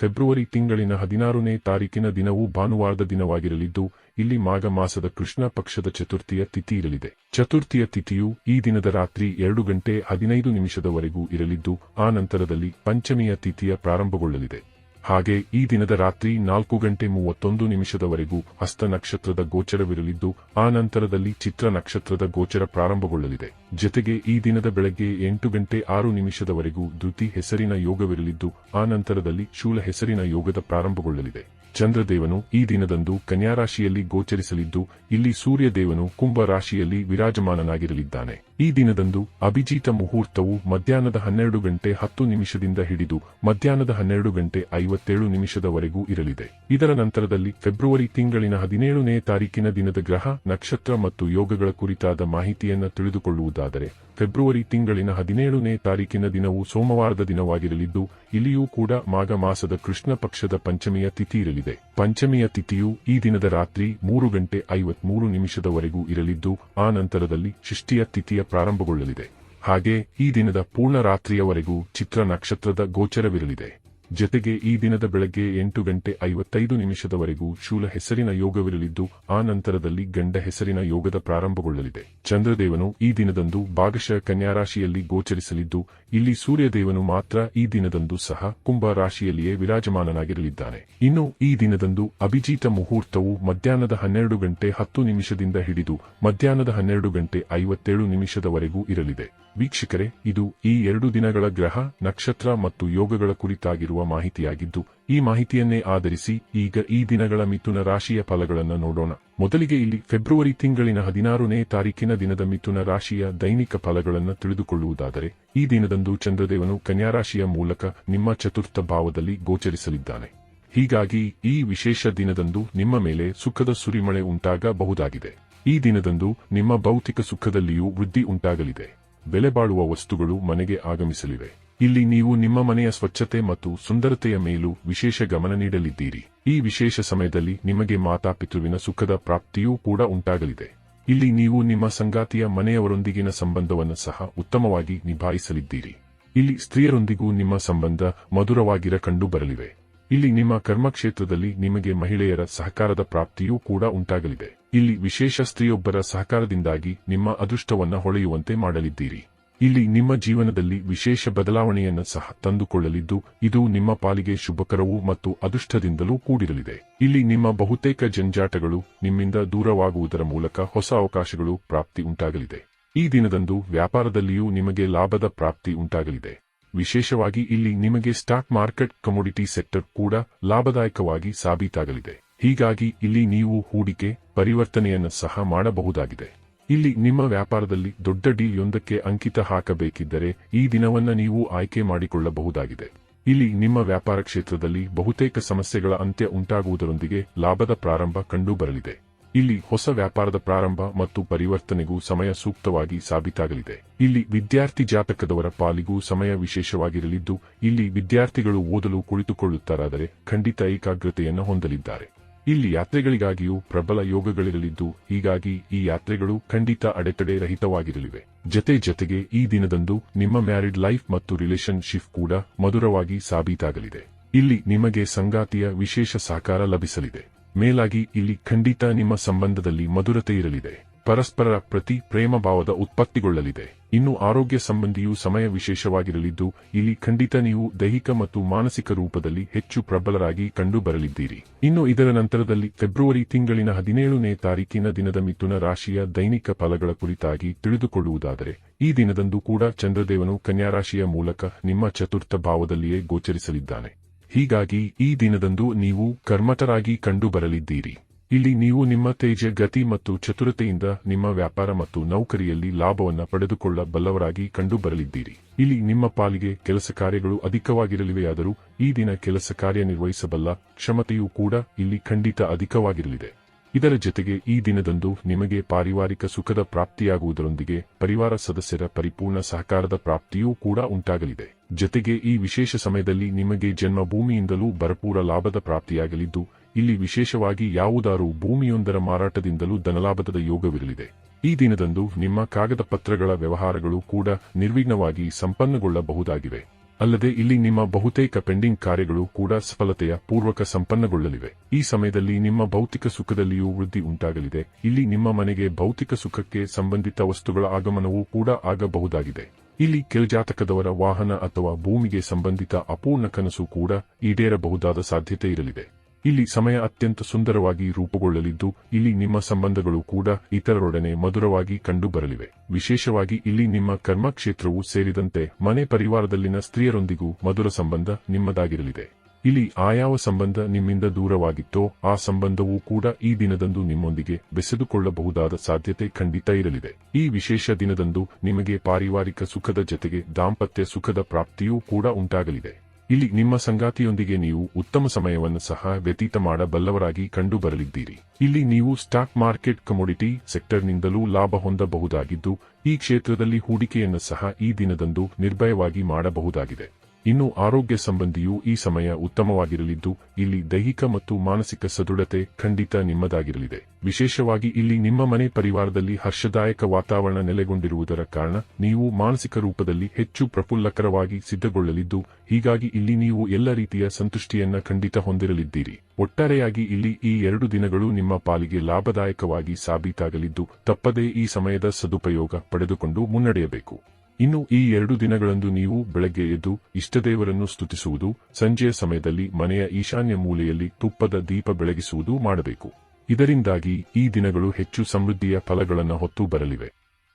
February ತಿಂಗಳಿನ ಹದಿನಾರನೇ ತಾರೀಕಿನ ದಿನವು ಭಾನುವಾರದ ದಿನವಾಗಿರಲಿದ್ದು, ಇಲ್ಲಿ ಮಾಘ ಮಾಸದ ಕೃಷ್ಣ ಪಕ್ಷದ ಚತುರ್ಥಿಯ ತಿಥಿ ಇರಲಿದೆ. ಚತುರ್ಥಿಯ ತಿಥಿಯು ಈ ದಿನದ ರಾತ್ರಿ ಎರಡು ಗಂಟೆ ಹದಿನೈದು ನಿಮಿಷದವರೆಗೂ ಇರಲಿದ್ದು, ಆ ನಂತರದಲ್ಲಿ ಪಂಚಮಿಯ ತಿಥಿಯ ಪ್ರಾರಂಭಗೊಳ್ಳಲಿದೆ. ಹಾಗೆ ಈ ದಿನದ ರಾತ್ರಿ ನಾಲ್ಕು ಗಂಟೆ ಮೂವತ್ತೊಂದು ನಿಮಿಷದವರೆಗೂ ಹಸ್ತ ನಕ್ಷತ್ರದ ಗೋಚರವಿರಲಿದ್ದು, ಆ ನಂತರದಲ್ಲಿ ಚಿತ್ರ ನಕ್ಷತ್ರದ ಗೋಚರ ಪ್ರಾರಂಭಗೊಳ್ಳಲಿದೆ. ಜೊತೆಗೆ ಈ ದಿನದ ಬೆಳಗ್ಗೆ ಎಂಟು ಗಂಟೆ ಆರು ನಿಮಿಷದವರೆಗೂ ಧೃತಿ ಹೆಸರಿನ ಯೋಗವಿರಲಿದ್ದು, ಆ ನಂತರದಲ್ಲಿ ಶೂಲ ಹೆಸರಿನ ಯೋಗದ ಪ್ರಾರಂಭಗೊಳ್ಳಲಿದೆ. ಚಂದ್ರದೇವನು ಈ ದಿನದಂದು ಕನ್ಯಾರಾಶಿಯಲ್ಲಿ ಗೋಚರಿಸಲಿದ್ದು, ಇಲ್ಲಿ ಸೂರ್ಯದೇವನು ಕುಂಭ ರಾಶಿಯಲ್ಲಿ ವಿರಾಜಮಾನನಾಗಿರಲಿದ್ದಾನೆ. ಈ ದಿನದಂದು ಅಭಿಜಿತ ಮುಹೂರ್ತವು ಮಧ್ಯಾಹ್ನದ ಹನ್ನೆರಡು ಗಂಟೆ ಹತ್ತು ನಿಮಿಷದಿಂದ ಹಿಡಿದು ಮಧ್ಯಾಹ್ನದ ಹನ್ನೆರಡು ಗಂಟೆ ಐವತ್ತೇಳು ನಿಮಿಷದವರೆಗೂ ಇರಲಿದೆ. ಇದರ ನಂತರದಲ್ಲಿ ಫೆಬ್ರವರಿ ತಿಂಗಳಿನ ಹದಿನೇಳನೇ ತಾರೀಕಿನ ದಿನದ ಗ್ರಹ, ನಕ್ಷತ್ರ ಮತ್ತು ಯೋಗಗಳ ಕುರಿತಾದ ಮಾಹಿತಿಯನ್ನು ತಿಳಿದುಕೊಳ್ಳುವುದಾದರೆ, ಫೆಬ್ರವರಿ ತಿಂಗಳಿನ ಹದಿನೇಳನೇ ತಾರೀಕಿನ ದಿನವು ಸೋಮವಾರದ ದಿನವಾಗಿರಲಿದ್ದು, ಇಲ್ಲಿಯೂ ಕೂಡ ಮಾಘ ಮಾಸದ ಕೃಷ್ಣ ಪಕ್ಷದ ಪಂಚಮಿಯ ತಿಥಿ ಇರಲಿದೆ. ಪಂಚಮಿಯ ತಿಥಿಯು ಈ ದಿನದ ರಾತ್ರಿ ಮೂರು ಗಂಟೆ ಐವತ್ಮೂರು ನಿಮಿಷದವರೆಗೂ ಇರಲಿದ್ದು, ಆ ನಂತರದಲ್ಲಿ ಷಷ್ಠಿಯ ತಿಥಿಯ ಪ್ರಾರಂಭಗೊಳ್ಳಲಿದೆ. ಹಾಗೆ ಈ ದಿನದ ಪೂರ್ಣ ರಾತ್ರಿಯವರೆಗೂ ಚಿತ್ರ ನಕ್ಷತ್ರದ ಗೋಚರವಿರಲಿದೆ. ಜೊತೆಗೆ ಈ ದಿನದ ಬೆಳಗ್ಗೆ ಎಂಟು ಗಂಟೆ ಐವತ್ತೈದು ನಿಮಿಷದವರೆಗೂ ಶೂಲ ಹೆಸರಿನ ಯೋಗವಿರಲಿದ್ದು, ಆ ನಂತರದಲ್ಲಿ ಗಂಡ ಹೆಸರಿನ ಯೋಗದ ಪ್ರಾರಂಭಗೊಳ್ಳಲಿದೆ. ಚಂದ್ರದೇವನು ಈ ದಿನದಂದು ಭಾಗಶಃ ಕನ್ಯಾರಾಶಿಯಲ್ಲಿ ಗೋಚರಿಸಲಿದ್ದು, ಇಲ್ಲಿ ಸೂರ್ಯದೇವನು ಮಾತ್ರ ಈ ದಿನದಂದು ಸಹ ಕುಂಭ ರಾಶಿಯಲ್ಲಿಯೇ ವಿರಾಜಮಾನನಾಗಿರಲಿದ್ದಾನೆ. ಇನ್ನು ಈ ದಿನದಂದು ಅಭಿಜಿತ ಮುಹೂರ್ತವು ಮಧ್ಯಾಹ್ನದ ಹನ್ನೆರಡು ಗಂಟೆ ಹತ್ತು ನಿಮಿಷದಿಂದ ಹಿಡಿದು, ಮಧ್ಯಾಹ್ನದ ಹನ್ನೆರಡು ಗಂಟೆ ಐವತ್ತೇಳು ನಿಮಿಷದವರೆಗೂ ಇರಲಿದೆ. ವೀಕ್ಷಕರೇ, ಇದು ಈ ಎರಡು ದಿನಗಳ ಗ್ರಹ, ನಕ್ಷತ್ರ ಮತ್ತು ಯೋಗಗಳ ಕುರಿತಾಗಿರುವ ಮಾಹಿತಿಯಾಗಿದ್ದು, ಈ ಮಾಹಿತಿಯನ್ನೇ ಆಧರಿಸಿ ಈಗ ಈ ದಿನಗಳ ಮಿಥುನ ರಾಶಿಯ ಫಲಗಳನ್ನು ನೋಡೋಣ. ಮೊದಲಿಗೆ ಇಲ್ಲಿ ಫೆಬ್ರವರಿ ತಿಂಗಳಿನ ಹದಿನಾರನೇ ತಾರೀಕಿನ ದಿನದ ಮಿಥುನ ರಾಶಿಯ ದೈನಿಕ ಫಲಗಳನ್ನು ತಿಳಿದುಕೊಳ್ಳುವುದಾದರೆ, ಈ ದಿನದಂದು ಚಂದ್ರದೇವನು ಕನ್ಯಾ ರಾಶಿಯ ಮೂಲಕ ನಿಮ್ಮ ಚತುರ್ಥ ಭಾವದಲ್ಲಿ ಗೋಚರಿಸಲಿದ್ದಾನೆ. ಹೀಗಾಗಿ ಈ ವಿಶೇಷ ದಿನದಂದು ನಿಮ್ಮ ಮೇಲೆ ಸುಖದ ಸುರಿಮಳೆ ಉಂಟಾಗಬಹುದಾಗಿದೆ. ಈ ದಿನದಂದು ನಿಮ್ಮ ಭೌತಿಕ ಸುಖದಲ್ಲಿಯೂ ವೃದ್ಧಿ ಉಂಟಾಗಲಿದೆ. ಬೆಲೆ ಬಾಳುವ ವಸ್ತುಗಳು ಮನೆಗೆ ಆಗಮಿಸಲಿವೆ. ಇಲ್ಲಿ ನೀವು ನಿಮ್ಮ ಮನೆಯ ಸ್ವಚ್ಛತೆ ಮತ್ತು ಸುಂದರತೆಯ ಮೇಲೂ ವಿಶೇಷ ಗಮನ ನೀಡಲಿದ್ದೀರಿ. ಈ ವಿಶೇಷ ಸಮಯದಲ್ಲಿ ನಿಮಗೆ ಮಾತಾಪಿತೃವಿನ ಸುಖದ ಪ್ರಾಪ್ತಿಯೂ ಕೂಡ ಉಂಟಾಗಲಿದೆ. ಇಲ್ಲಿ ನೀವು ನಿಮ್ಮ ಸಂಗಾತಿಯ ಮನೆಯವರೊಂದಿಗಿನ ಸಂಬಂಧವನ್ನು ಸಹ ಉತ್ತಮವಾಗಿ ನಿಭಾಯಿಸಲಿದ್ದೀರಿ. ಇಲ್ಲಿ ಸ್ತ್ರೀಯರೊಂದಿಗೂ ನಿಮ್ಮ ಸಂಬಂಧ ಮಧುರವಾಗಿರ ಕಂಡು ಬರಲಿವೆ ಇಲ್ಲಿ ನಿಮ್ಮ ಕರ್ಮಕ್ಷೇತ್ರದಲ್ಲಿ ನಿಮಗೆ ಮಹಿಳೆಯರ ಸಹಕಾರದ ಪ್ರಾಪ್ತಿಯೂ ಕೂಡ ಉಂಟಾಗಲಿದೆ. ಇಲ್ಲಿ ವಿಶೇಷ ಸ್ತ್ರೀಯೊಬ್ಬರ ಸಹಕಾರದಿಂದಾಗಿ ನಿಮ್ಮ ಅದೃಷ್ಟವನ್ನ ಹೊಳೆಯುವಂತೆ ಮಾಡಲಿದ್ದೀರಿ. ಇಲ್ಲಿ ನಿಮ್ಮ ಜೀವನದಲ್ಲಿ ವಿಶೇಷ ಬದಲಾವಣೆಯನ್ನು ಸಹ ತಂದುಕೊಳ್ಳಲಿದ್ದು, ಇದು ನಿಮ್ಮ ಪಾಲಿಗೆ ಶುಭಕರವೂ ಮತ್ತು ಅದೃಷ್ಟದಿಂದಲೂ ಕೂಡಿರಲಿದೆ. ಇಲ್ಲಿ ನಿಮ್ಮ ಬಹುತೇಕ ಜಂಜಾಟಗಳು ನಿಮ್ಮಿಂದ ದೂರವಾಗುವುದರ ಮೂಲಕ ಹೊಸ ಅವಕಾಶಗಳು, ಪ್ರಾಪ್ತಿ ಉಂಟಾಗಲಿದೆ. ಈ ದಿನದಂದು ವ್ಯಾಪಾರದಲ್ಲಿಯೂ ನಿಮಗೆ ಲಾಭದ ಪ್ರಾಪ್ತಿ ಉಂಟಾಗಲಿದೆ. ವಿಶೇಷವಾಗಿ ಇಲ್ಲಿ ನಿಮಗೆ ಸ್ಟಾಕ್ ಮಾರ್ಕೆಟ್ ಕಮೋಡಿಟಿ ಸೆಕ್ಟರ್ ಕೂಡ ಲಾಭದಾಯಕವಾಗಿ ಸಾಬೀತಾಗಲಿದೆ. ಹೀಗಾಗಿ ಇಲ್ಲಿ ನೀವು ಹೂಡಿಕೆ, ಪರಿವರ್ತನೆಯನ್ನು ಸಹ ಮಾಡಬಹುದಾಗಿದೆ. ಇಲ್ಲಿ ನಿಮ್ಮ ವ್ಯಾಪಾರದಲ್ಲಿ ದೊಡ್ಡ ಡೀಲ್ಯೊಂದಕ್ಕೆ ಅಂಕಿತ ಹಾಕಬೇಕಿದ್ದರೆ ಈ ದಿನವನ್ನ ನೀವು ಆಯ್ಕೆ ಮಾಡಿಕೊಳ್ಳಬಹುದಾಗಿದೆ. ಇಲ್ಲಿ ನಿಮ್ಮ ವ್ಯಾಪಾರ ಕ್ಷೇತ್ರದಲ್ಲಿ ಬಹುತೇಕ ಸಮಸ್ಯೆಗಳ ಅಂತ್ಯ ಉಂಟಾಗುವುದರೊಂದಿಗೆ ಲಾಭದ ಪ್ರಾರಂಭ ಕಂಡುಬರಲಿದೆ. ಇಲ್ಲಿ ಹೊಸ ವ್ಯಾಪಾರದ ಪ್ರಾರಂಭ ಮತ್ತು ಪರಿವರ್ತನೆಗೂ ಸಮಯ ಸೂಕ್ತವಾಗಿ ಸಾಬೀತಾಗಲಿದೆ. ಇಲ್ಲಿ ವಿದ್ಯಾರ್ಥಿ ಜಾತಕದವರ ಪಾಲಿಗೂ ಸಮಯ ವಿಶೇಷವಾಗಿರಲಿದ್ದು, ಇಲ್ಲಿ ವಿದ್ಯಾರ್ಥಿಗಳು ಓದಲು ಕುಳಿತುಕೊಳ್ಳುತ್ತಾರಾದರೆ ಖಂಡಿತ ಏಕಾಗ್ರತೆಯನ್ನು ಹೊಂದಲಿದ್ದಾರೆ. ಇಲ್ಲಿ ಯಾತ್ರೆಗಳಿಗಾಗಿಯೂ ಪ್ರಬಲ ಯೋಗಗಳಿರಲಿದ್ದು, ಹೀಗಾಗಿ ಈ ಯಾತ್ರೆಗಳು ಖಂಡಿತ ಅಡೆತಡೆ ರಹಿತವಾಗಿರಲಿವೆ. ಜತೆ ಜತೆಗೆ ಈ ದಿನದಂದು ನಿಮ್ಮ ಮ್ಯಾರಿಡ್ ಲೈಫ್ ಮತ್ತು ರಿಲೇಶನ್ಶಿಪ್ ಕೂಡ ಮಧುರವಾಗಿ ಸಾಬೀತಾಗಲಿದೆ. ಇಲ್ಲಿ ನಿಮಗೆ ಸಂಗಾತಿಯ ವಿಶೇಷ ಸಹಕಾರ ಲಭಿಸಲಿದೆ. ಮೇಲಾಗಿ ಇಲ್ಲಿ ಖಂಡಿತ ನಿಮ್ಮ ಸಂಬಂಧದಲ್ಲಿ ಮಧುರತೆ ಇರಲಿದೆ. ಪರಸ್ಪರರ ಪ್ರತಿ ಪ್ರೇಮ ಭಾವದ ಉತ್ಪತ್ತಿಗೊಳ್ಳಲಿದೆ. ಇನ್ನು ಆರೋಗ್ಯ ಸಂಬಂಧಿಯು ಸಮಯ ವಿಶೇಷವಾಗಿರಲಿದ್ದು, ಇಲ್ಲಿ ಖಂಡಿತ ನೀವು ದೈಹಿಕ ಮತ್ತು ಮಾನಸಿಕ ರೂಪದಲ್ಲಿ ಹೆಚ್ಚು ಪ್ರಬಲರಾಗಿ ಕಂಡುಬರಲಿದ್ದೀರಿ. ಇನ್ನು ಇದರ ನಂತರದಲ್ಲಿ ಫೆಬ್ರವರಿ ತಿಂಗಳಿನ ಹದಿನೇಳನೇ ತಾರೀಕಿನ ದಿನದ ಮಿಥುನ ರಾಶಿಯ ದೈನಿಕ ಫಲಗಳ ಕುರಿತಾಗಿ ತಿಳಿದುಕೊಳ್ಳುವುದಾದರೆ, ಈ ದಿನದಂದು ಕೂಡ ಚಂದ್ರದೇವನು ಕನ್ಯಾರಾಶಿಯ ಮೂಲಕ ನಿಮ್ಮ ಚತುರ್ಥ ಭಾವದಲ್ಲಿಯೇ ಗೋಚರಿಸಲಿದ್ದಾನೆ. ಹೀಗಾಗಿ ಈ ದಿನದಂದು ನೀವು ಕರ್ಮಠರಾಗಿ ಕಂಡುಬರಲಿದ್ದೀರಿ. ಇಲ್ಲಿ ನೀವು ನಿಮ್ಮ ತೇಜ ಗತಿ ಮತ್ತು ಚತುರತೆಯಿಂದ ನಿಮ್ಮ ವ್ಯಾಪಾರ ಮತ್ತು ನೌಕರಿಯಲ್ಲಿ ಲಾಭವನ್ನು ಪಡೆದುಕೊಳ್ಳಬಲ್ಲವರಾಗಿ ಕಂಡುಬರಲಿದ್ದೀರಿ. ಇಲ್ಲಿ ನಿಮ್ಮ ಪಾಲಿಗೆ ಕೆಲಸ ಕಾರ್ಯಗಳು ಅಧಿಕವಾಗಿರಲಿವೆಯಾದರೂ ಈ ದಿನ ಕೆಲಸ ಕಾರ್ಯನಿರ್ವಹಿಸಬಲ್ಲ ಕ್ಷಮತೆಯೂ ಕೂಡ ಇಲ್ಲಿ ಖಂಡಿತ ಅಧಿಕವಾಗಿರಲಿದೆ. ಇದರ ಜೊತೆಗೆ ಈ ದಿನದಂದು ನಿಮಗೆ ಪಾರಿವಾರಿಕ ಸುಖದ ಪ್ರಾಪ್ತಿಯಾಗುವುದರೊಂದಿಗೆ ಪರಿವಾರ ಸದಸ್ಯರ ಪರಿಪೂರ್ಣ ಸಹಕಾರದ ಪ್ರಾಪ್ತಿಯೂ ಕೂಡ ಉಂಟಾಗಲಿದೆ. ಜೊತೆಗೆ ಈ ವಿಶೇಷ ಸಮಯದಲ್ಲಿ ನಿಮಗೆ ಜನ್ಮಭೂಮಿಯಿಂದಲೂ ಭರಪೂರ ಲಾಭದ ಪ್ರಾಪ್ತಿಯಾಗಲಿದ್ದು, ಇಲ್ಲಿ ವಿಶೇಷವಾಗಿ ಯಾವುದಾರೂ ಭೂಮಿಯೊಂದರ ಮಾರಾಟದಿಂದಲೂ ಧನಲಾಭದ ಯೋಗವಿರಲಿದೆ. ಈ ದಿನದಂದು ನಿಮ್ಮ ಕಾಗದ ಪತ್ರಗಳ ವ್ಯವಹಾರಗಳು ಕೂಡ ನಿರ್ವಿಘ್ನವಾಗಿ ಸಂಪನ್ನಗೊಳ್ಳಬಹುದಾಗಿವೆ. ಅಲ್ಲದೆ ಇಲ್ಲಿ ನಿಮ್ಮ ಬಹುತೇಕ ಪೆಂಡಿಂಗ್ ಕಾರ್ಯಗಳು ಕೂಡ ಸಫಲತೆಯ ಪೂರ್ವಕ ಸಂಪನ್ನಗೊಳ್ಳಲಿವೆ. ಈ ಸಮಯದಲ್ಲಿ ನಿಮ್ಮ ಭೌತಿಕ ಸುಖದಲ್ಲಿಯೂ ವೃದ್ಧಿ ಉಂಟಾಗಲಿದೆ. ಇಲ್ಲಿ ನಿಮ್ಮ ಮನೆಗೆ ಭೌತಿಕ ಸುಖಕ್ಕೆ ಸಂಬಂಧಿತ ವಸ್ತುಗಳ ಆಗಮನವೂ ಕೂಡ ಆಗಬಹುದಾಗಿದೆ. ಇಲ್ಲಿ ಕೆಳಜಾತಕದವರ ವಾಹನ ಅಥವಾ ಭೂಮಿಗೆ ಸಂಬಂಧಿತ ಅಪೂರ್ಣ ಕನಸು ಕೂಡ ಈಡೇರಬಹುದಾದ ಸಾಧ್ಯತೆ ಇರಲಿದೆ. ಇಲ್ಲಿ ಸಮಯ ಅತ್ಯಂತ ಸುಂದರವಾಗಿ ರೂಪುಗೊಳ್ಳಲಿದ್ದು, ಇಲ್ಲಿ ನಿಮ್ಮ ಸಂಬಂಧಗಳು ಕೂಡ ಇತರರೊಡನೆ ಮಧುರವಾಗಿ ಕಂಡುಬರಲಿವೆ. ವಿಶೇಷವಾಗಿ ಇಲ್ಲಿ ನಿಮ್ಮ ಕರ್ಮಕ್ಷೇತ್ರವು ಸೇರಿದಂತೆ ಮನೆ ಪರಿವಾರದಲ್ಲಿನ ಸ್ತ್ರೀಯರೊಂದಿಗೂ ಮಧುರ ಸಂಬಂಧ ನಿಮ್ಮದಾಗಿರಲಿದೆ. ಇಲ್ಲಿ ಆಯಾವ ಸಂಬಂಧ ನಿಮ್ಮಿಂದ ದೂರವಾಗಿತ್ತೋ, ಆ ಸಂಬಂಧವೂ ಕೂಡ ಈ ದಿನದಂದು ನಿಮ್ಮೊಂದಿಗೆ ಬೆಸೆದುಕೊಳ್ಳಬಹುದಾದ ಸಾಧ್ಯತೆ ಖಂಡಿತ ಇರಲಿದೆ. ಈ ವಿಶೇಷ ದಿನದಂದು ನಿಮಗೆ ಪಾರಿವಾರಿಕ ಸುಖದ ಜತೆಗೆ ದಾಂಪತ್ಯ ಸುಖದ ಪ್ರಾಪ್ತಿಯೂ ಕೂಡ ಉಂಟಾಗಲಿದೆ. ಇಲ್ಲಿ ನಿಮ್ಮ ಸಂಗಾತಿಯೊಂದಿಗೆ ನೀವು ಉತ್ತಮ ಸಮಯವನ್ನು ಸಹ ವ್ಯತೀತ ಮಾಡಬಲ್ಲವರಾಗಿ ಕಂಡು ಬರಲಿದ್ದೀರಿ ಇಲ್ಲಿ ನೀವು ಸ್ಟಾಕ್ ಮಾರ್ಕೆಟ್ ಕಮೋಡಿಟಿ ಸೆಕ್ಟರ್ನಿಂದಲೂ ಲಾಭ ಹೊಂದಬಹುದಾಗಿದ್ದು, ಈ ಕ್ಷೇತ್ರದಲ್ಲಿ ಹೂಡಿಕೆಯನ್ನು ಸಹ ಈ ದಿನದಂದು ನಿರ್ಭಯವಾಗಿ ಮಾಡಬಹುದಾಗಿದೆ. ಇನ್ನು ಆರೋಗ್ಯ ಸಂಬಂಧಿಯೂ ಈ ಸಮಯ ಉತ್ತಮವಾಗಿರಲಿದ್ದು, ಇಲ್ಲಿ ದೈಹಿಕ ಮತ್ತು ಮಾನಸಿಕ ಸದೃಢತೆ ಖಂಡಿತ ನಿಮ್ಮದಾಗಿರಲಿದೆ. ವಿಶೇಷವಾಗಿ ಇಲ್ಲಿ ನಿಮ್ಮ ಮನೆ ಪರಿವಾರದಲ್ಲಿ ಹರ್ಷದಾಯಕ ವಾತಾವರಣ ನೆಲೆಗೊಂಡಿರುವುದರ ಕಾರಣ ನೀವು ಮಾನಸಿಕ ರೂಪದಲ್ಲಿ ಹೆಚ್ಚು ಪ್ರಫುಲ್ಲಕರವಾಗಿ ಸಿದ್ಧಗೊಳ್ಳಲಿದ್ದು, ಹೀಗಾಗಿ ಇಲ್ಲಿ ನೀವು ಎಲ್ಲ ರೀತಿಯ ಸಂತುಷ್ಟಿಯನ್ನ ಖಂಡಿತ ಹೊಂದಿರಲಿದ್ದೀರಿ. ಒಟ್ಟಾರೆಯಾಗಿ ಇಲ್ಲಿ ಈ ಎರಡು ದಿನಗಳು ನಿಮ್ಮ ಪಾಲಿಗೆ ಲಾಭದಾಯಕವಾಗಿ ಸಾಬೀತಾಗಲಿದ್ದು, ತಪ್ಪದೇ ಈ ಸಮಯದ ಸದುಪಯೋಗ ಪಡೆದುಕೊಂಡು ಮುನ್ನಡೆಯಬೇಕು. ಇನ್ನು ಈ ಎರಡು ದಿನಗಳಂದು ನೀವು ಬೆಳಗ್ಗೆ ಎದ್ದು ಇಷ್ಟದೇವರನ್ನು ಸ್ತುತಿಸುವುದು, ಸಂಜೆಯ ಸಮಯದಲ್ಲಿ ಮನೆಯ ಈಶಾನ್ಯ ಮೂಲೆಯಲ್ಲಿ ತುಪ್ಪದ ದೀಪ ಬೆಳಗಿಸುವುದು ಮಾಡಬೇಕು. ಇದರಿಂದಾಗಿ ಈ ದಿನಗಳು ಹೆಚ್ಚು ಸಮೃದ್ಧಿಯ ಫಲಗಳನ್ನು ಹೊತ್ತು ಬರಲಿವೆ.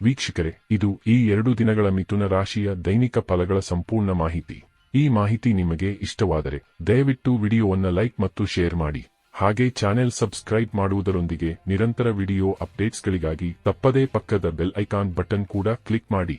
ವೀಕ್ಷಕರೇ, ಇದು ಈ ಎರಡು ದಿನಗಳ ಮಿಥುನ ರಾಶಿಯ ದೈನಿಕ ಫಲಗಳ ಸಂಪೂರ್ಣ ಮಾಹಿತಿ. ಈ ಮಾಹಿತಿ ನಿಮಗೆ ಇಷ್ಟವಾದರೆ ದಯವಿಟ್ಟು ವಿಡಿಯೋವನ್ನು ಲೈಕ್ ಮತ್ತು ಶೇರ್ ಮಾಡಿ. ಹಾಗೆ ಚಾನೆಲ್ ಸಬ್ಸ್ಕ್ರೈಬ್ ಮಾಡುವುದರೊಂದಿಗೆ ನಿರಂತರ ವಿಡಿಯೋ ಅಪ್ಡೇಟ್ಸ್ಗಳಿಗಾಗಿ ತಪ್ಪದೇ ಪಕ್ಕದ ಬೆಲ್ ಐಕಾನ್ ಬಟನ್ ಕೂಡ ಕ್ಲಿಕ್ ಮಾಡಿ.